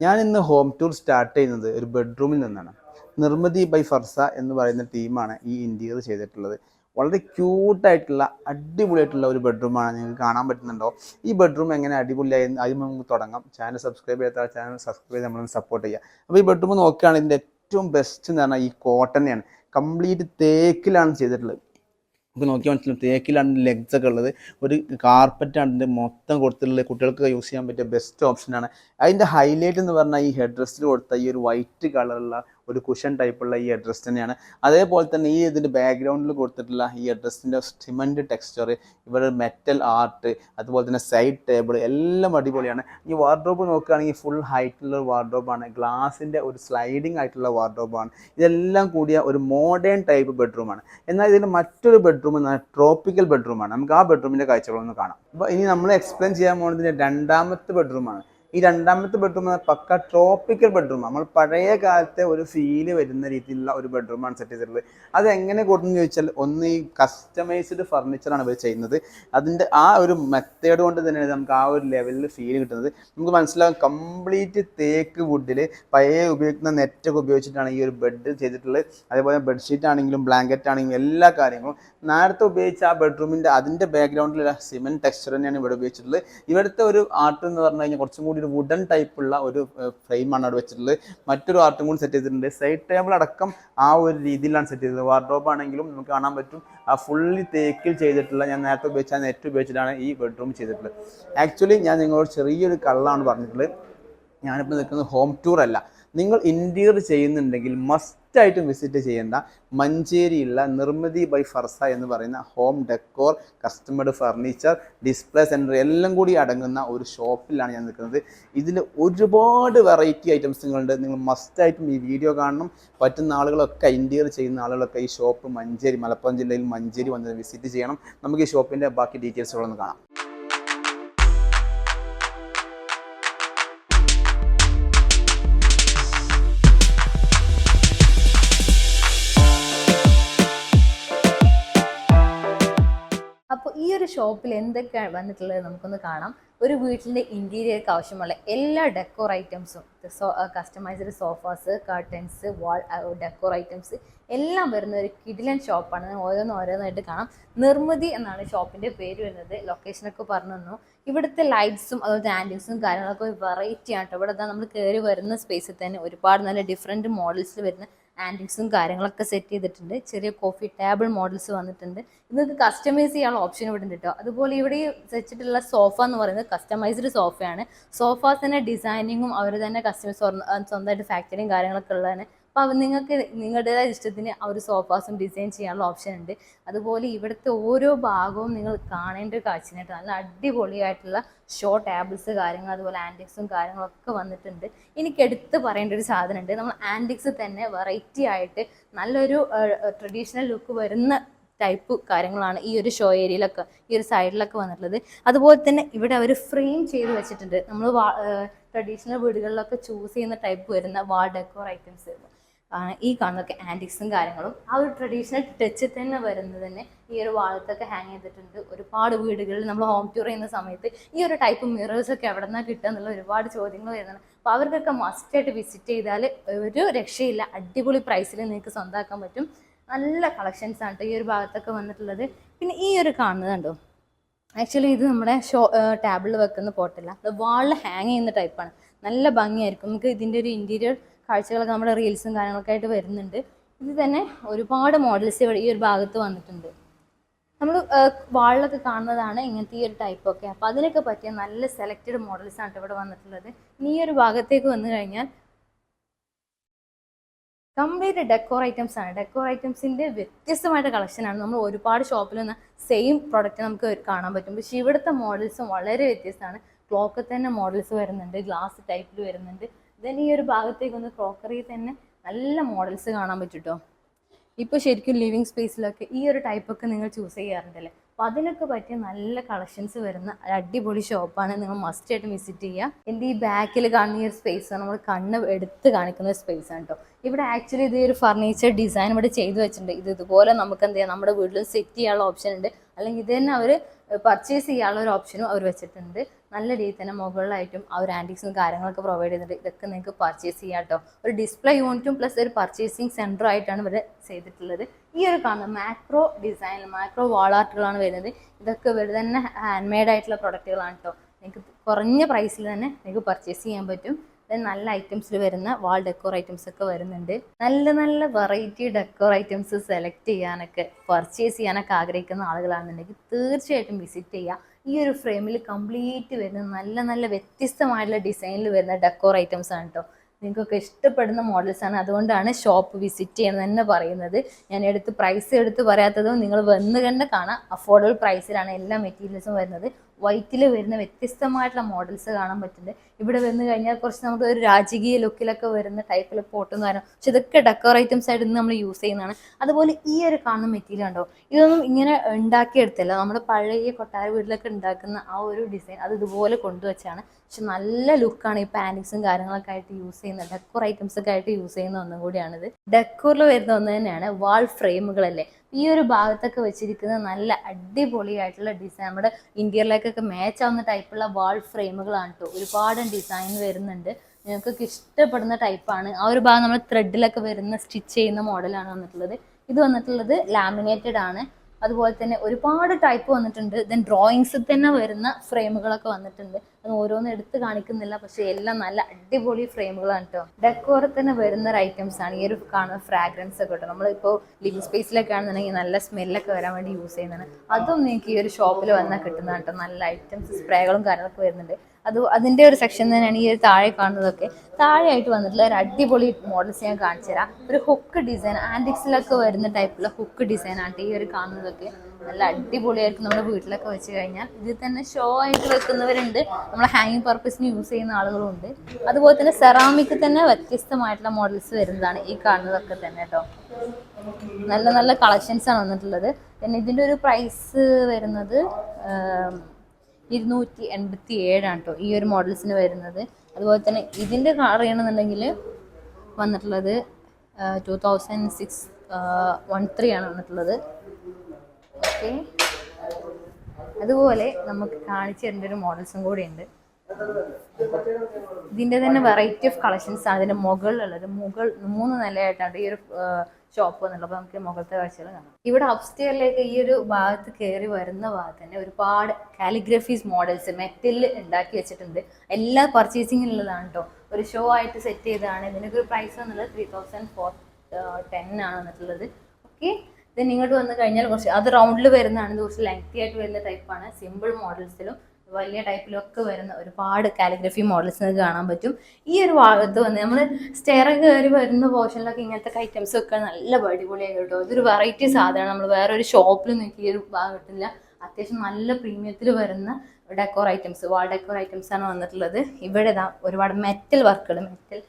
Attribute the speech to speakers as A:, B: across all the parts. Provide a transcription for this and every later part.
A: ഞാൻ ഇന്ന് home tour start ചെയ്യുന്നത് ഒരു ബെഡ്റൂമിൽ നിന്നാണ്. നിർമ്മിതി ബൈ ഫർസ എന്ന് പറയുന്ന ടീമാണ് ഈ ഇന്റീരിയർ ചെയ്തിട്ടുള്ളത്. വളരെ ക്യൂട്ടായിട്ടുള്ള അടിപൊളിയായിട്ടുള്ള ഒരു ബെഡ്റൂമാണ് നിങ്ങൾക്ക് കാണാൻ പറ്റുന്നുണ്ടോ? ഈ ബെഡ്റൂം എങ്ങനെ അടിപൊളിയായി ആദ്യം നമുക്ക് തുടങ്ങാം. ചാനൽ സബ്സ്ക്രൈബ് ചെയ്യാത്ത ചാനൽ സബ്സ്ക്രൈബ് ചെയ്ത് നമ്മളൊന്ന് സപ്പോർട്ട് ചെയ്യുക. അപ്പോൾ ഈ ബെഡ്റൂം നോക്കുകയാണെങ്കിൽ ഇതിന്റെ ഏറ്റവും ബെസ്റ്റ് എന്ന് പറഞ്ഞാൽ ഈ കോട്ടൺ കോട്ടനെയാണ് കംപ്ലീറ്റ് തേക്കിലാണ് ചെയ്തിട്ടുള്ളത്. നമുക്ക് നോക്കിയാൽ മനസ്സിലാവും. തേക്കിലാണ് ലെഗ്സ് ഒക്കെ ഉള്ളത്. ഒരു കാർപ്പറ്റാണ് മൊത്തം കൊടുത്തിട്ടുള്ളത്. കുട്ടികൾക്ക് യൂസ് ചെയ്യാൻ പറ്റിയ ബെസ്റ്റ് ഓപ്ഷനാണ് അതിന്റെ ഹൈലൈറ്റ് എന്ന് പറഞ്ഞാൽ ഈ ഹെഡ് ഡ്രസ്സിൽ കൊടുത്ത ഈ ഒരു വൈറ്റ് കളറുള്ള ഒരു കുഷൻ ടൈപ്പുള്ള ഈ അഡ്രസ് തന്നെയാണ്. അതേപോലെ തന്നെ ഈ ഇതിന്റെ ബാക്ക്ഗ്രൗണ്ടിൽ കൊടുത്തിട്ടുള്ള ഈ അഡ്രസ്സിന്റെ സിമന്റ് ടെക്സ്ചർ ഇവിടെ മെറ്റൽ ആർട്ട് അതുപോലെ തന്നെ സൈഡ് ടേബിൾ എല്ലാം അടിപൊളിയാണ്. ഈ വാർഡ്രോബ് നോക്കുകയാണെങ്കിൽ ഫുൾ ഹൈറ്റുള്ള വാർഡ്രോബാണ് ഗ്ലാസിന്റെ ഒരു സ്ലൈഡിങ് ആയിട്ടുള്ള വാർഡ്രോബാണ് ഇതെല്ലാം കൂടിയ ഒരു മോഡേൺ ടൈപ്പ് ബെഡ്റൂമാണ് എന്നാൽ ഇതിന്റെ മറ്റൊരു ബെഡ്റൂം എന്നാൽ ട്രോപ്പിക്കൽ ബെഡ്റൂമാണ് നമുക്ക് ആ ബെഡ്റൂമിന്റെ കാഴ്ചകളൊന്ന് കാണാം. അപ്പോൾ ഇനി നമ്മൾ എക്സ്പ്ലെയിൻ ചെയ്യാൻ പോകുന്നതിന്റെ രണ്ടാമത്തെ ബെഡ്റൂമാണ് ഈ രണ്ടാമത്തെ ബെഡ്റൂം പക്ക ട്രോപ്പിക്കൽ ബെഡ്റൂം നമ്മൾ പഴയ കാലത്തെ ഒരു ഫീൽ വരുന്ന രീതിയിലുള്ള ഒരു ബെഡ്റൂമാണ് സെറ്റ് ചെയ്തിട്ടുള്ളത്. അത് എങ്ങനെ കൊടുത്തെന്ന് ചോദിച്ചാൽ ഒന്ന് ഈ കസ്റ്റമൈസ്ഡ് ഫർണിച്ചറാണ് ഇവർ ചെയ്യുന്നത്. അതിന്റെ ആ ഒരു മെത്തേഡ് കൊണ്ട് തന്നെയാണ് നമുക്ക് ആ ഒരു ലെവലിൽ ഫീൽ കിട്ടുന്നത്. നമുക്ക് മനസ്സിലാകും കംപ്ലീറ്റ് തേക്ക് വുഡിൽ പഴയ ഉപയോഗിക്കുന്ന നെറ്റൊക്കെ ഉപയോഗിച്ചിട്ടാണ് ഈ ഒരു ബെഡ് ചെയ്തിട്ടുള്ളത്. അതേപോലെ ബെഡ്ഷീറ്റ് ആണെങ്കിലും ബ്ലാങ്കറ്റ് ആണെങ്കിലും എല്ലാ കാര്യങ്ങളും. നേരത്തെ ഉപയോഗിച്ച ആ ബെഡ്റൂമിന്റെ അതിന്റെ ബാക്ക്ഗ്രൗണ്ടിലുള്ള സിമെന്റ് ടെക്സ്ചർ തന്നെയാണ് ഇവിടെ ഉപയോഗിച്ചിട്ടുള്ളത്. ഇവിടുത്തെ ഒരു ആർട്ട് എന്ന് പറഞ്ഞു കഴിഞ്ഞാൽ കുറച്ചും കൂടി ഒരു വുഡൻ ടൈപ്പുള്ള ഒരു ഫ്രെയിമാണ് അവിടെ വെച്ചിട്ടുള്ളത്. മറ്റൊരു ആർട്ടും കൂടി സെറ്റ് ചെയ്തിട്ടുണ്ട്. സൈഡ് ടേബിൾ അടക്കം ആ ഒരു രീതിയിലാണ് സെറ്റ് ചെയ്തത്. വാർഡ്രോബ് ആണെങ്കിലും നമുക്ക് കാണാൻ പറ്റും. ആ ഫുള്ളി തേക്കിൽ ചെയ്തിട്ടുള്ള ഞാൻ നേരത്തെ ഉപയോഗിച്ച നെറ്റ് ഉപയോഗിച്ചിട്ടാണ് ഈ ബെഡ്റൂം ചെയ്തിട്ടുള്ളത്. ആക്ച്വലി ഞാൻ നിങ്ങളോട് ചെറിയൊരു കള്ളാണ് പറഞ്ഞിട്ടുള്ളത്. ഞാനിപ്പോൾ നിൽക്കുന്നത് ഹോം ടൂർ അല്ല. നിങ്ങൾ ഇന്റീരിയർ ചെയ്യുന്നുണ്ടെങ്കിൽ മസ്റ്റായിട്ടും വിസിറ്റ് ചെയ്യേണ്ട മഞ്ചേരിയുള്ള നിർമ്മിതി ബൈ ഫർസ എന്ന് പറയുന്ന home decor custom made furniture display centre എല്ലാം കൂടി അടങ്ങുന്ന ഒരു ഷോപ്പിലാണ് ഞാൻ നിൽക്കുന്നത്. ഇതിൽ ഒരുപാട് വെറൈറ്റി ഐറ്റംസ് നിങ്ങളുണ്ട്. നിങ്ങൾ മസ്റ്റായിട്ടും ഈ വീഡിയോ കാണണം. പറ്റുന്ന ആളുകളൊക്കെ ഇന്റീരിയർ ചെയ്യുന്ന ആളുകളൊക്കെ ഈ ഷോപ്പ് മഞ്ചേരി മലപ്പുറം ജില്ലയിൽ മഞ്ചേരി വന്ന് വിസിറ്റ് ചെയ്യണം. നമുക്ക് ഈ ഷോപ്പിന്റെ ബാക്കി ഡീറ്റെയിൽസുകളൊന്ന് കാണാം.
B: ഈ ഒരു ഷോപ്പിൽ എന്തൊക്കെയാണ് വന്നിട്ടുള്ളത് നമുക്കൊന്ന് കാണാം. ഒരു വീട്ടിന്റെ ഇന്റീരിയർക്ക് ആവശ്യമുള്ള എല്ലാ ഡെക്കോർ ഐറ്റംസും customised sofas curtains wall decor items എല്ലാം വരുന്ന ഒരു കിഡിലൻ ഷോപ്പാണ്. ഓരോന്ന് ഓരോന്നായിട്ട് കാണാം. നിർമ്മിതി എന്നാണ് ഷോപ്പിന്റെ പേര് വരുന്നത്. ലൊക്കേഷനൊക്കെ പറഞ്ഞു തന്നു. ഇവിടുത്തെ ലൈറ്റ്സും അതുപോലെ ആന്റിക്സും കാര്യങ്ങളൊക്കെ ഒരു വെറൈറ്റി ആണ് കേട്ടോ. ഇവിടെ നമ്മൾ കയറി വരുന്ന സ്പേസിൽ തന്നെ ഒരുപാട് നല്ല ഡിഫറെന്റ് മോഡൽസ് വരുന്ന ആന്റിക്സും കാര്യങ്ങളൊക്കെ സെറ്റ് ചെയ്തിട്ടുണ്ട്. ചെറിയ കോഫി ടേബിൾ മോഡൽസ് വന്നിട്ടുണ്ട്. നിങ്ങൾക്ക് കസ്റ്റമൈസ് ചെയ്യാനുള്ള ഓപ്ഷൻ ഇവിടെ ഉണ്ട് കേട്ടോ അതുപോലെ ഇവിടെ വെച്ചിട്ടുള്ള സോഫ എന്ന് പറയുന്നത് കസ്റ്റമൈസ്ഡ് സോഫയാണ് സോഫാസിന്റെ ഡിസൈനിങ്ങും അവർ തന്നെ കസ്റ്റമൈസ് സ്വന്തമായിട്ട് ഫാക്ടറിയും കാര്യങ്ങളൊക്കെ ഉള്ളതാണ്. അപ്പോൾ അവ നിങ്ങൾക്ക് നിങ്ങളുടേതായ ഇഷ്ടത്തിന് ആ ഒരു സോഫാസും ഡിസൈൻ ചെയ്യാനുള്ള ഓപ്ഷൻ ഉണ്ട്. അതുപോലെ ഇവിടുത്തെ ഓരോ ഭാഗവും നിങ്ങൾ കാണേണ്ട ഒരു കാഴ്ചയായിട്ട് നല്ല അടിപൊളിയായിട്ടുള്ള ഷോ ടേബിൾസ് കാര്യങ്ങൾ അതുപോലെ ആന്റിക്സും കാര്യങ്ങളൊക്കെ വന്നിട്ടുണ്ട്. എനിക്ക് എടുത്ത് പറയേണ്ട ഒരു സാധനമുണ്ട്. നമ്മൾ ആന്റിക്സ് തന്നെ വെറൈറ്റി ആയിട്ട് നല്ലൊരു ട്രഡീഷണൽ ലുക്ക് വരുന്ന ടൈപ്പ് കാര്യങ്ങളാണ് ഈ ഒരു ഷോ ഏരിയയിലൊക്കെ ഈ ഒരു സൈഡിലൊക്കെ വന്നിട്ടുള്ളത്. അതുപോലെ തന്നെ ഇവിടെ അവർ ഫ്രെയിം ചെയ്ത് വെച്ചിട്ടുണ്ട്. നമ്മൾ ട്രഡീഷണൽ വീടുകളിലൊക്കെ ചൂസ് ചെയ്യുന്ന ടൈപ്പ് വരുന്ന വാൾ ഡെക്കോർ ഐറ്റംസ് ഈ കാണുന്നൊക്കെ ആന്റിക്സും കാര്യങ്ങളും. ആ ഒരു ട്രഡീഷണൽ ടച്ച് തന്നെ വരുന്നത് തന്നെ ഈ ഒരു വാളത്തൊക്കെ ഹാങ് ചെയ്തിട്ടുണ്ട്. ഒരുപാട് വീടുകളിൽ നമ്മൾ ഹോം ടൂർ ചെയ്യുന്ന സമയത്ത് ഈ ഒരു ടൈപ്പ് മിറേഴ്സ് ഒക്കെ എവിടെ നിന്നാണ് കിട്ടുക എന്നുള്ള ഒരുപാട് ചോദ്യങ്ങൾ വരുന്നുണ്ട്. അപ്പോൾ അവർക്കൊക്കെ മസ്റ്റായിട്ട് വിസിറ്റ് ചെയ്താൽ ഒരു രക്ഷയില്ല. അടിപൊളി പ്രൈസിൽ നിങ്ങൾക്ക് സ്വന്തമാക്കാൻ പറ്റും. നല്ല കളക്ഷൻസ് ആണ് ഈ ഒരു ഭാഗത്തൊക്കെ വന്നിട്ടുള്ളത്. പിന്നെ ഈ ഒരു കാണുന്നത് കണ്ടോ? ആക്ച്വലി ഇത് നമ്മുടെ ഷോ ടാബിളിൽ വെക്കുന്ന പോട്ടല്ല അത് വാളിൽ ഹാങ് ചെയ്യുന്ന ടൈപ്പാണ് നല്ല ഭംഗിയായിരിക്കും. നമുക്ക് ഇതിന്റെ ഒരു ഇന്റീരിയർ കാഴ്ചകളൊക്കെ നമ്മുടെ റീൽസും കാര്യങ്ങളൊക്കെ ആയിട്ട് വരുന്നുണ്ട്. ഇത് തന്നെ ഒരുപാട് മോഡൽസ് ഇവിടെ ഈ ഒരു ഭാഗത്ത് വന്നിട്ടുണ്ട്. നമ്മൾ വാളിലൊക്കെ കാണുന്നതാണ് ഇങ്ങനത്തെ ഈ ഒരു ടൈപ്പൊക്കെ അപ്പോൾ അതിനൊക്കെ പറ്റിയ നല്ല സെലക്റ്റഡ് മോഡൽസ് ആണ് ഇവിടെ വന്നിട്ടുള്ളത്. ഈ ഒരു ഭാഗത്തേക്ക് വന്നു കഴിഞ്ഞാൽ കംപ്ലീറ്റ് ഡെക്കോർ ഐറ്റംസ് ആണ്. ഡെക്കോർ ഐറ്റംസിന്റെ വ്യത്യസ്തമായിട്ട് കളക്ഷനാണ് നമ്മൾ ഒരുപാട് ഷോപ്പിൽ നിന്ന് സെയിം പ്രൊഡക്റ്റ് നമുക്ക് കാണാൻ പറ്റും. പക്ഷേ ഇവിടുത്തെ മോഡൽസും വളരെ വ്യത്യസ്തമാണ്. ക്ലോക്കിൽ തന്നെ മോഡൽസ് വരുന്നുണ്ട് ഗ്ലാസ് ടൈപ്പിൽ വരുന്നുണ്ട്. ദെൻ ഈ ഒരു ഭാഗത്തേക്ക് ഒന്ന് ക്രോക്കറി തന്നെ നല്ല മോഡൽസ് കാണാൻ പറ്റും കേട്ടോ ഇപ്പോൾ ശരിക്കും ലിവിങ് സ്പേസിലൊക്കെ ഈ ഒരു ടൈപ്പൊക്കെ നിങ്ങൾ ചൂസ് ചെയ്യാറുണ്ടല്ലേ? അപ്പോൾ അതിനൊക്കെ പറ്റിയ നല്ല കളക്ഷൻസ് വരുന്ന അടിപൊളി ഷോപ്പാണ് നിങ്ങൾ മസ്റ്റ് ആയിട്ട് വിസിറ്റ് ചെയ്യുക. എന്റെ ഈ ബാക്കിൽ കാണുന്ന ഈ ഒരു സ്പേസ് നമ്മൾ കണ്ണ് എടുത്ത് കാണിക്കുന്ന ഒരു സ്പേസ് ആണ് കേട്ടോ ഇവിടെ ആക്ച്വലി ഇത് ഒരു ഫർണിച്ചർ ഡിസൈൻ ഇവിടെ ചെയ്തു വെച്ചിട്ടുണ്ട്. ഇത് ഇതുപോലെ നമുക്ക് എന്ത് ചെയ്യാം നമ്മുടെ വീട്ടിൽ സെറ്റ് ചെയ്യാനുള്ള ഓപ്ഷൻ ഉണ്ട്. അല്ലെങ്കിൽ ഇത് തന്നെ അവർ പർച്ചേസ് ചെയ്യാനുള്ള ഒരു ഓപ്ഷനും അവർ വെച്ചിട്ടുണ്ട്. നല്ല രീതിയിൽ തന്നെ മുകളിലായിട്ടും ആ ഒരു ആന്റിക്സും കാര്യങ്ങളൊക്കെ പ്രൊവൈഡ് ചെയ്തിട്ട് ഇതൊക്കെ നിങ്ങൾക്ക് പർച്ചേസ് ചെയ്യാം കേട്ടോ ഒരു ഡിസ്പ്ലേ യൂണിറ്റും പ്ലസ് ഒരു പർച്ചേസിങ് സെന്റർ ആയിട്ടാണ് ഇവിടെ ചെയ്തിട്ടുള്ളത്. ഈ ഒരു കാണുന്ന മാക്രോ ഡിസൈൻ മാക്രോ വാൾ ആർട്ടുകളാണ് വരുന്നത്. ഇതൊക്കെ ഇവർ തന്നെ ഹാൻഡ് മെയ്ഡ് ആയിട്ടുള്ള പ്രൊഡക്റ്റുകളാണ് കേട്ടോ നിങ്ങൾക്ക് കുറഞ്ഞ പ്രൈസിൽ തന്നെ നിങ്ങൾക്ക് പർച്ചേസ് ചെയ്യാൻ പറ്റും. നല്ല ഐറ്റംസിൽ വരുന്ന വാൾ ഡെക്കോർ ഐറ്റംസ് ഒക്കെ വരുന്നുണ്ട്. നല്ല നല്ല വെറൈറ്റി ഡെക്കോർ ഐറ്റംസ് സെലക്ട് ചെയ്യാനൊക്കെ പർച്ചേസ് ചെയ്യാനൊക്കെ ആഗ്രഹിക്കുന്ന ആളുകളാണെന്നുണ്ടെങ്കിൽ തീർച്ചയായിട്ടും വിസിറ്റ് ചെയ്യുക ഈ ഒരു ഫ്രെയിമിൽ കംപ്ലീറ്റ് വരുന്ന നല്ല നല്ല വ്യത്യസ്തമായിട്ടുള്ള ഡിസൈനിൽ വരുന്ന ഡെക്കോർ ഐറ്റംസ് ആണ് കേട്ടോ നിങ്ങൾക്കൊക്കെ ഇഷ്ടപ്പെടുന്ന മോഡൽസ് ആണ്. അതുകൊണ്ടാണ് ഷോപ്പ് വിസിറ്റ് ചെയ്യുന്നത് തന്നെ പറയുന്നത്. ഞാൻ എടുത്ത് പ്രൈസ് എടുത്ത് പറയാത്തതും നിങ്ങൾ വന്ന് കണ്ട് കാണാം. അഫോർഡബിൾ പ്രൈസിലാണ് എല്ലാ മെറ്റീരിയൽസും വരുന്നത്. വൈറ്റിൽ വരുന്ന വ്യത്യസ്തമായിട്ടുള്ള മോഡൽസ് കാണാൻ പറ്റുന്നുണ്ട്. ഇവിടെ വന്നു കഴിഞ്ഞാൽ കുറച്ച് നമുക്ക് ഒരു രാജകീയ ലുക്കിലൊക്കെ വരുന്ന ടൈപ്പിൽ പോട്ടും കാരണം പക്ഷെ ഇതൊക്കെ ഡെക്കോർ ഐറ്റംസ് ആയിട്ട് നമ്മൾ യൂസ് ചെയ്യുന്നതാണ്. അതുപോലെ ഈ ഒരു കാണുന്ന മെറ്റീരിയൽ ഉണ്ടോ? ഇതൊന്നും ഇങ്ങനെ ഉണ്ടാക്കിയെടുത്തല്ല. നമ്മുടെ പഴയ കൊട്ടാര വീട്ടിലൊക്കെ ഉണ്ടാക്കുന്ന ആ ഒരു ഡിസൈൻ അത് ഇതുപോലെ കൊണ്ടുവച്ചാണ് പക്ഷെ നല്ല ലുക്കാണ് ഈ പാനിക്സും കാര്യങ്ങളൊക്കെ ആയിട്ട് യൂസ് ചെയ്യുന്ന ഡെക്കോർ ഐറ്റംസ് ഒക്കെ ആയിട്ട് യൂസ് ചെയ്യുന്ന ഒന്നും കൂടിയാണിത്. ഡെക്കോറിൽ വരുന്ന ഒന്ന് തന്നെയാണ് വാൾ ഫ്രെയിമുകളല്ലേ ഈ ഒരു ഭാഗത്തൊക്കെ വെച്ചിരിക്കുന്ന നല്ല അടിപൊളിയായിട്ടുള്ള ഡിസൈൻ നമ്മുടെ ഇന്ത്യയിലേക്കൊക്കെ മാച്ച് ആവുന്ന ടൈപ്പുള്ള വാൾ ഫ്രെയിമുകളാണ് കേട്ടോ ഒരുപാട് ഡിസൈൻ വരുന്നുണ്ട്. നിങ്ങൾക്കൊക്കെ ഇഷ്ടപ്പെടുന്ന ടൈപ്പാണ് ആ ഒരു ഭാഗം നമ്മൾ ത്രെഡിലൊക്കെ വരുന്ന സ്റ്റിച്ച് ചെയ്യുന്ന മോഡലാണ് വന്നിട്ടുള്ളത്. ഇത് വന്നിട്ടുള്ളത് ലാമിനേറ്റഡ് ആണ്. അതുപോലെ തന്നെ ഒരുപാട് ടൈപ്പ് വന്നിട്ടുണ്ട്. ദെൻ ഡ്രോയിങ്സിൽ തന്നെ വരുന്ന ഫ്രെയിമുകളൊക്കെ വന്നിട്ടുണ്ട്. അത് ഓരോന്നും എടുത്ത് കാണിക്കുന്നില്ല. പക്ഷെ എല്ലാം നല്ല അടിപൊളി ഫ്രെയിമുകളാണ് കേട്ടോ ഡെക്കോറിൽ തന്നെ വരുന്ന ഒരു ഐറ്റംസ് ആണ്. ഈ ഒരു കാണുന്ന ഫ്രാഗ്രൻസ് ഒക്കെ കേട്ടോ നമ്മളിപ്പോൾ ലിവിങ് സ്പേസിലൊക്കെ ആണെന്നുണ്ടെങ്കിൽ നല്ല സ്മെല്ലൊക്കെ വരാൻ വേണ്ടി യൂസ് ചെയ്യുന്നതാണ്. അതും നിങ്ങൾക്ക് ഈ ഒരു ഷോപ്പിൽ വന്നാൽ കിട്ടുന്നതാണ് കേട്ടോ നല്ല ഐറ്റംസ് സ്പ്രേകളും കാര്യങ്ങളൊക്കെ വരുന്നുണ്ട്. അത് അതിന്റെ ഒരു സെക്ഷൻ തന്നെയാണ് ഈ ഒരു താഴെ കാണുന്നതൊക്കെ. താഴെയായിട്ട് വന്നിട്ടുള്ള ഒരു അടിപൊളി മോഡൽസ് ഞാൻ കാണിച്ചു തരാം ഒരു ഹുക്ക് ഡിസൈൻ ആന്റിക്സിലൊക്കെ വരുന്ന ടൈപ്പുള്ള ഹുക്ക് ഡിസൈൻ ആണ് ഈ ഒരു കാണുന്നതൊക്കെ. നല്ല അടിപൊളിയായിരിക്കും നമ്മുടെ വീട്ടിലൊക്കെ വെച്ച് കഴിഞ്ഞാൽ. ഇതിൽ തന്നെ ഷോ ആയിട്ട് വെക്കുന്നവരുണ്ട്. നമ്മൾ ഹാങ്ങിങ് പർപ്പസിന് യൂസ് ചെയ്യുന്ന ആളുകളുണ്ട്. അതുപോലെ തന്നെ സെറാമിക് തന്നെ വ്യത്യസ്തമായിട്ടുള്ള മോഡൽസ് വരുന്നതാണ് ഈ കാണുന്നതൊക്കെ തന്നെ കേട്ടോ നല്ല നല്ല കളക്ഷൻസ് ആണ് വന്നിട്ടുള്ളത്. പിന്നെ ഇതിന്റെ ഒരു പ്രൈസ് വരുന്നത് ഇരുന്നൂറ്റി എൺപത്തി ഏഴാണ് കേട്ടോ ഈ ഒരു മോഡൽസിന് വരുന്നത്. അതുപോലെ തന്നെ ഇതിന്റെ അറിയണമെന്നുണ്ടെങ്കിൽ വന്നിട്ടുള്ളത് two thousand six one three ആണ് വന്നിട്ടുള്ളത്. ഓക്കെ. അതുപോലെ നമുക്ക് കാണിച്ചു തരേണ്ട ഒരു മോഡൽസും കൂടി ഉണ്ട് ഇതിന്റെ തന്നെ വെറൈറ്റി ഓഫ് കളക്ഷൻസ് ആണ്. ഇതിന്റെ മുകളിലുള്ളത്. മുകൾ മൂന്ന് നിലയായിട്ടാണ് ഈ ഒരു ഷോപ്പ് എന്നുള്ളത് അപ്പോൾ നമുക്ക് മുകളിലത്തെ കാഴ്ചകൾ കാണാം. ഇവിടെ അപ്സ്റ്റെയറിലേക്ക് ഈ ഒരു ഭാഗത്ത് കയറി വരുന്ന ഭാഗത്ത് തന്നെ ഒരുപാട് കാലിഗ്രഫീസ് മോഡൽസ് മെറ്റലിൽ ഉണ്ടാക്കി വെച്ചിട്ടുണ്ട്. എല്ലാ പർച്ചേസിങ്ങിനുള്ളതാണ് കേട്ടോ ഒരു ഷോ ആയിട്ട് സെറ്റ് ചെയ്തതാണ്. ഇതിനൊക്കെ ഒരു പ്രൈസ് എന്നുള്ളത് ത്രീ തൗസൻഡ് ഫോർ ടെൻ ആണ് വന്നിട്ടുള്ളത്. ഓക്കെ. ദെൻ ഇങ്ങോട്ട് വന്നു കഴിഞ്ഞാൽ കുറച്ച് അത് റൗണ്ടിൽ വരുന്നതാണ് കുറച്ച് ലെങ്തി ആയിട്ട് വരുന്ന ടൈപ്പാണ് സിമ്പിൾ മോഡൽസിലും വലിയ ടൈപ്പിലൊക്കെ വരുന്ന ഒരുപാട് കാലിഗ്രഫി മോഡൽസ് നിങ്ങൾക്ക് കാണാൻ പറ്റും. ഈ ഒരു ഭാഗത്ത് വന്ന് നമ്മൾ സ്റ്റെയർ കയറി വരുന്ന പോർഷനിലൊക്കെ ഇങ്ങനത്തെ ഐറ്റംസ് ഒക്കെ നല്ല അടിപൊളിയായി കേട്ടോ. അതൊരു വെറൈറ്റി സാധനമാണ്. നമ്മൾ വേറെ ഒരു ഷോപ്പിൽ നിങ്ങൾക്ക് ഈ ഒരു കിട്ടില്ല അത്യാവശ്യം നല്ല പ്രീമിയത്തിൽ വരുന്ന decor items wall decor items ആണ് വന്നിട്ടുള്ളത്. ഇവിടെ ഇതാ ഒരുപാട് മെറ്റൽ വർക്കുകൾ മെറ്റൽ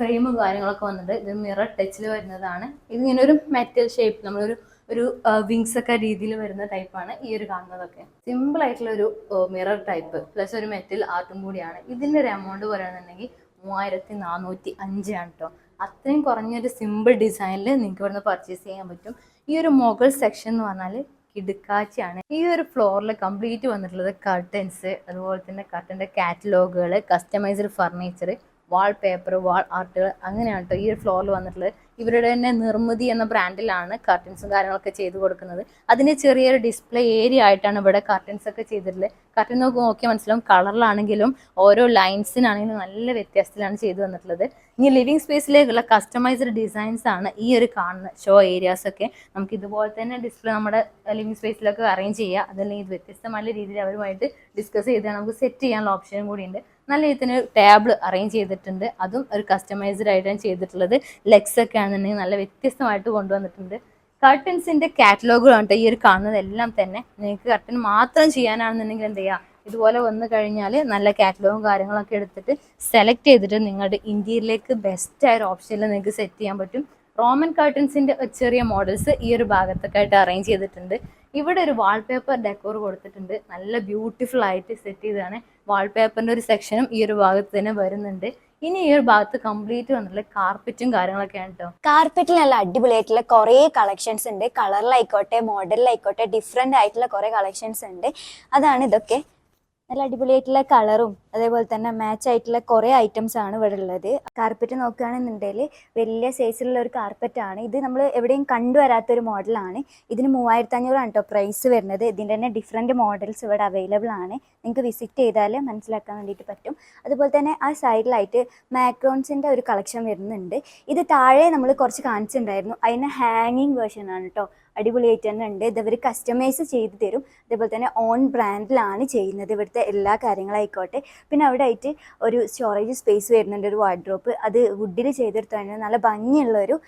B: ഫ്രെയിമും കാര്യങ്ങളൊക്കെ വന്നിട്ട് ഇത് മിറർ ടച്ചിൽ വരുന്നതാണ്. ഇതിങ്ങനെ ഒരു മെറ്റൽ ഷേപ്പ് നമ്മളൊരു ഒരു വിങ്സ് ഒക്കെ രീതിയിൽ വരുന്ന ടൈപ്പാണ് ഈ ഒരു കാണുന്നതൊക്കെ. സിമ്പിൾ ആയിട്ടുള്ള ഒരു മിറർ ടൈപ്പ് പ്ലസ് ഒരു മെറ്റൽ ആർട്ടും കൂടിയാണ്. ഇതിന്റെ ഒരു എമൗണ്ട് പറയുകയാണെന്നുണ്ടെങ്കിൽ മൂവായിരത്തി നാനൂറ്റി അഞ്ചാണ് കേട്ടോ അത്രയും കുറഞ്ഞൊരു സിമ്പിൾ ഡിസൈനിൽ നിങ്ങൾക്ക് ഇവിടുന്ന് പർച്ചേസ് ചെയ്യാൻ പറ്റും. ഈ ഒരു മുകൾ സെക്ഷൻ എന്ന് പറഞ്ഞാൽ കിടുക്കാച്ചയാണ്. ഈ ഒരു ഫ്ലോറിൽ കംപ്ലീറ്റ് വന്നിട്ടുള്ളത് കർട്ടൻസ് അതുപോലെ തന്നെ കർട്ടന്റെ കാറ്റലോഗുകൾ customised furniture wallpaper wall ആർട്ടുകൾ അങ്ങനെയാണ് കേട്ടോ ഈ ഒരു ഫ്ലോറിൽ വന്നിട്ടുള്ളത്. ഇവരുടെ തന്നെ നിർമ്മിതി എന്ന ബ്രാൻഡിലാണ് കർട്ടൻസും കാര്യങ്ങളൊക്കെ ചെയ്ത് കൊടുക്കുന്നത്. അതിന് ചെറിയൊരു ഡിസ്പ്ലേ ഏരിയ ആയിട്ടാണ് ഇവിടെ കർട്ടൻസ് ഒക്കെ ചെയ്തിട്ടുള്ളത്. കർട്ടൻ നോക്കി നോക്കിയാൽ മനസ്സിലാവും കളറിലാണെങ്കിലും ഓരോ ലൈൻസിനാണെങ്കിലും നല്ല വ്യത്യാസത്തിലാണ് ചെയ്തു വന്നിട്ടുള്ളത് ഇനി ലിവിങ് സ്പേസിലേക്കുള്ള കസ്റ്റമൈസ്ഡ് ഡിസൈൻസ് ആണ് ഈ ഒരു കാണുന്ന ഷോ ഏരിയാസ് ഒക്കെ. നമുക്ക് ഇതുപോലെ തന്നെ ഡിസ്പ്ലേ നമ്മുടെ ലിവിങ് സ്പേസിലൊക്കെ അറേഞ്ച് ചെയ്യുക അതല്ലെങ്കിൽ ഇത് വ്യത്യസ്തമായ രീതിയിൽ അവരുമായിട്ട് ഡിസ്കസ് ചെയ്ത് നമുക്ക് സെറ്റ് ചെയ്യാനുള്ള ഓപ്ഷനും കൂടിയുണ്ട് നല്ല രീതിയിൽ ടേബിൾ അറേഞ്ച് ചെയ്തിട്ടുണ്ട്. അതും ഒരു കസ്റ്റമൈസ്ഡ് ആയിട്ടാണ് ചെയ്തിട്ടുള്ളത്. ലെഗ്സ് ഒക്കെ ആണെന്നുണ്ടെങ്കിൽ നല്ല വ്യത്യസ്തമായിട്ട് കൊണ്ടുവന്നിട്ടുണ്ട്. കർട്ടൻസിന്റെ കാറ്റലോഗുകളാണ് ഈ ഒരു കാണുന്നതെല്ലാം തന്നെ നിങ്ങൾക്ക് കർട്ടൻ മാത്രം ചെയ്യാനാണെന്നുണ്ടെങ്കിൽ എന്ത് ചെയ്യുക ഇതുപോലെ വന്നു കഴിഞ്ഞാൽ നല്ല കാറ്റലോഗും കാര്യങ്ങളൊക്കെ എടുത്തിട്ട് സെലക്ട് ചെയ്തിട്ട് നിങ്ങളുടെ ഇന്ത്യയിലേക്ക് ബെസ്റ്റ് ആയ ഒരു ഓപ്ഷനിൽ നിങ്ങൾക്ക് സെറ്റ് ചെയ്യാൻ പറ്റും. റോമൻ കർട്ടൻസിന്റെ ചെറിയ മോഡൽസ് ഈ ഒരു ഭാഗത്തൊക്കെ ആയിട്ട് അറേഞ്ച് ചെയ്തിട്ടുണ്ട്. ഇവിടെ ഒരു വാൾപേപ്പർ ഡെക്കോർ കൊടുത്തിട്ടുണ്ട്. നല്ല ബ്യൂട്ടിഫുൾ ആയിട്ട് സെറ്റ് ചെയ്തതാണ്. വാൾപേപ്പറിന്റെ ഒരു സെക്ഷനും ഈ ഒരു ഭാഗത്ത് തന്നെ വരുന്നുണ്ട്. ഇനി ഈ ഒരു ഭാഗത്ത് കംപ്ലീറ്റ് വന്നിട്ടുള്ള കാർപ്പറ്റും കാര്യങ്ങളൊക്കെയാണ് കേട്ടോ
C: കാർപ്പറ്റിൽ നല്ല അടിപൊളിയായിട്ടുള്ള കുറേ കളക്ഷൻസ് ഉണ്ട്. കളറിലായിക്കോട്ടെ മോഡലിലായിക്കോട്ടെ ഡിഫറെന്റ് ആയിട്ടുള്ള കുറേ കളക്ഷൻസ് ഉണ്ട്. അതാണ് ഇതൊക്കെ. നല്ല അടിപൊളിയായിട്ടുള്ള കളറും അതേപോലെ തന്നെ മാച്ച് ആയിട്ടുള്ള കുറേ ഐറ്റംസ് ആണ് ഇവിടെ ഉള്ളത്. കാർപ്പറ്റ് നോക്കുകയാണെന്നുണ്ടെങ്കിൽ വലിയ സൈസിലുള്ള ഒരു കാർപ്പറ്റ് ആണ്. ഇത് നമ്മൾ എവിടെയും കണ്ടുവരാത്ത ഒരു മോഡലാണ് ഇതിന് മൂവായിരത്തി അഞ്ഞൂറാണ് കേട്ടോ പ്രൈസ് വരുന്നത്. ഇതിന്റെ തന്നെ ഡിഫറെന്റ് മോഡൽസ് ഇവിടെ അവൈലബിൾ ആണ്. നിങ്ങൾക്ക് വിസിറ്റ് ചെയ്താൽ മനസ്സിലാക്കാൻ വേണ്ടിയിട്ട് പറ്റും. അതുപോലെ തന്നെ ആ സൈഡിലായിട്ട് മാക്രോൺസിന്റെ ഒരു കളക്ഷൻ വരുന്നുണ്ട്. ഇത് താഴെ നമ്മൾ കുറച്ച് കാണിച്ചിട്ടുണ്ടായിരുന്നു. അതിന് ഹാങ്ങിങ് വേർഷൻ ആണ് കേട്ടോ അടിപൊളിയായിട്ട് തന്നെ ഉണ്ട് ഇത് ഇവർ കസ്റ്റമൈസ് ചെയ്ത് തരും. അതേപോലെ തന്നെ ഓൺ ബ്രാൻഡിലാണ് ചെയ്യുന്നത് ഇവിടുത്തെ എല്ലാ കാര്യങ്ങളായിക്കോട്ടെ. പിന്നെ അവിടെ ആയിട്ട് ഒരു സ്റ്റോറേജ് സ്പേസ് വരുന്നുണ്ട് ഒരു വാർഡ്രോപ്പ് അത് വുഡിൽ ചെയ്തെടുത്താണ് നല്ല ഭംഗിയുള്ള ഒരു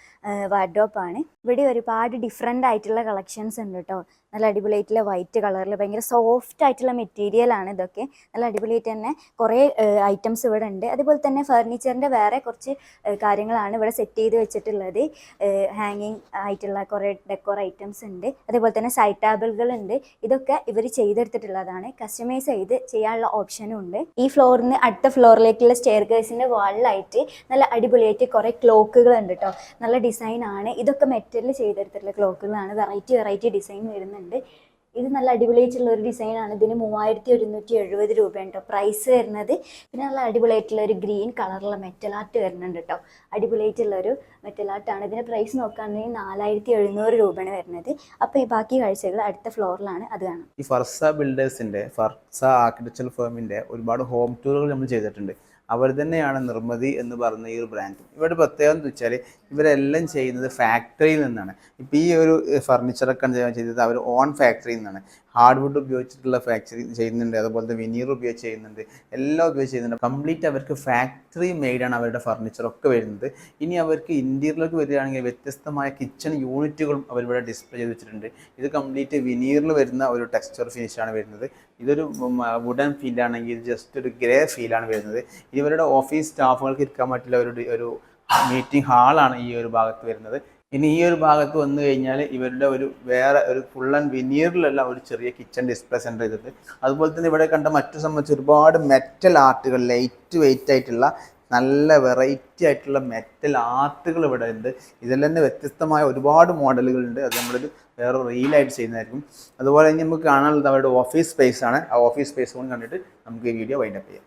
C: വാർഡ്രോപ്പാണ് ഇവിടെ ഒരുപാട് ഡിഫറെന്റ് ആയിട്ടുള്ള കളക്ഷൻസ് ഉണ്ട് കേട്ടോ നല്ല അടിപൊളിയായിട്ടുള്ള വൈറ്റ് കളറിൽ ഭയങ്കര സോഫ്റ്റ് ആയിട്ടുള്ള മെറ്റീരിയൽ ആണ് ഇതൊക്കെ. നല്ല അടിപൊളിയായിട്ട് തന്നെ കുറേ ഐറ്റംസ് ഇവിടെ ഉണ്ട്. അതുപോലെ തന്നെ ഫർണിച്ചറിന്റെ വേറെ കുറച്ച് കാര്യങ്ങളാണ് ഇവിടെ സെറ്റ് ചെയ്ത് വെച്ചിട്ടുള്ളത്. ഹാങ്ങിങ് ആയിട്ടുള്ള കുറേ ഡെക്കോർ ഐറ്റംസ് ഉണ്ട്. അതേപോലെ തന്നെ സൈഡ് ടേബിളുകൾ ഉണ്ട്. ഇതൊക്കെ ഇവർ ചെയ്തെടുത്തിട്ടുള്ളതാണ്. കസ്റ്റമൈസ് ചെയ്ത് ചെയ്യാനുള്ള ഓപ്ഷനും ഉണ്ട്. ഈ ഫ്ലോറിൽ നിന്ന് അടുത്ത ഫ്ലോറിലേക്കുള്ള സ്റ്റെയർ കേസിന്റെ വാളിലായിട്ട് നല്ല അടിപൊളിയായിട്ട് കുറേ ക്ലോക്കുകൾ ഉണ്ട് കേട്ടോ നല്ല ഡിസൈൻ ആണ്. ഇതൊക്കെ മെറ്റലിൽ ചെയ്തെടുത്തിട്ടുള്ള ക്ലോക്കുകളാണ് വെറൈറ്റി വെറൈറ്റി ഡിസൈൻ വരുന്നുണ്ട്. ഇത് നല്ല അടിപൊളിയായിട്ടുള്ള ഒരു ഡിസൈനാണ്. ഇതിന് മൂവായിരത്തി ഒരുന്നൂറ്റി എഴുപത് രൂപയാണ് കേട്ടോ പ്രൈസ് വരുന്നത് പിന്നെ നല്ല അടിപൊളിയായിട്ടുള്ള ഒരു ഗ്രീൻ കളറുള്ള മെറ്റൽ ആർട്ട് വരുന്നുണ്ട് കേട്ടോ അടിപൊളിയായിട്ടുള്ള ഒരു മെറ്റൽ ആർട്ടാണ് ഇതിന്റെ പ്രൈസ് നോക്കുകയാണെങ്കിൽ നാലായിരത്തി എഴുന്നൂറ് രൂപയാണ് വരുന്നത്. അപ്പോൾ ഈ ബാക്കി കാഴ്ചകൾ അടുത്ത ഫ്ലോറിലാണ് അത് കാണാം.
A: ഈ ഫർസ ബിൽഡേഴ്സിന്റെ ഫർസ ആർക്കിടെക്ചർ ഫേമിന്റെ ഒരുപാട് ഹോം ടൂറുകൾ നമ്മൾ ചെയ്തിട്ടുണ്ട്. അവർ തന്നെയാണ് നിർമ്മിതി എന്ന് പറയുന്ന ഈ ഒരു ബ്രാൻഡ് ഇവരുടെ പ്രത്യേകത എന്ന് വെച്ചാൽ ഇവരെല്ലാം ചെയ്യുന്നത് ഫാക്ടറിയിൽ നിന്നാണ്. ഇപ്പോൾ ഈ ഒരു ഫർണിച്ചറൊക്കെ ചെയ്തത് അവർ ഓൺ ഫാക്ടറിയിൽ നിന്നാണ്. ഹാർഡ്വുഡ് ഉപയോഗിച്ചിട്ടുള്ള ഫാക്ടറി ചെയ്യുന്നുണ്ട് അതുപോലെ തന്നെ വിനീർ ഉപയോഗിച്ച് ചെയ്യുന്നുണ്ട് എല്ലാം ഉപയോഗിച്ച് ചെയ്യുന്നുണ്ട്. കംപ്ലീറ്റ് അവർക്ക് ഫാക്ടറി മെയ്ഡാണ് അവരുടെ ഫർണിച്ചറൊക്കെ വരുന്നത്. ഇനി അവർക്ക് ഇന്ത്യയിലേക്ക് വരികയാണെങ്കിൽ വ്യത്യസ്തമായ കിച്ചൺ യൂണിറ്റുകളും അവരിവിടെ ഡിസ്പ്ലേ ചെയ്ത് വെച്ചിട്ടുണ്ട്. ഇത് കംപ്ലീറ്റ് വിനീറിൽ വരുന്ന ഒരു ടെക്സ്ചർ ഫിനിഷാണ് വരുന്നത്. ഇതൊരു വുഡൻ ഫീലാണെങ്കിൽ ഇത് ജസ്റ്റ് ഒരു ഗ്രേ ഫീലാണ് വരുന്നത്. ഇവരുടെ ഓഫീസ് സ്റ്റാഫുകൾക്ക് ഇരിക്കാൻ പറ്റില്ല ഒരു ഒരു മീറ്റിംഗ് ഹാളാണ് ഈ ഒരു ഭാഗത്ത് വരുന്നത്. ഇനി ഈ ഒരു ഭാഗത്ത് വന്നു കഴിഞ്ഞാൽ ഇവരുടെ ഒരു വേറെ ഒരു ഫുൾ ആൻഡ് വിനീറിലുള്ള ഒരു ചെറിയ കിച്ചൺ ഡിസ്പ്ലേ സെന്റർ ചെയ്തിട്ട് അതുപോലെ തന്നെ ഇവിടെ കണ്ട മറ്റു സംബന്ധിച്ച് ഒരുപാട് മെറ്റൽ ആർട്ടുകൾ ലൈറ്റ് വെയിറ്റ് ആയിട്ടുള്ള നല്ല വെറൈറ്റി ആയിട്ടുള്ള മെറ്റൽ ആർട്ടുകൾ ഇവിടെ ഉണ്ട്. ഇതിൽ തന്നെ വ്യത്യസ്തമായ ഒരുപാട് മോഡലുകളുണ്ട് അത് നമ്മളൊരു വേറെ റീലായിട്ട് ചെയ്യുന്നതായിരിക്കും. അതുപോലെ തന്നെ നമുക്ക് കാണാനുള്ളത് അവരുടെ ഓഫീസ് സ്പേസ് ആണ്. ആ ഓഫീസ് സ്പേസ് കൊണ്ട് കണ്ടിട്ട് നമുക്ക് ഈ വീഡിയോ വൈൻഡപ്പ് ചെയ്യാം.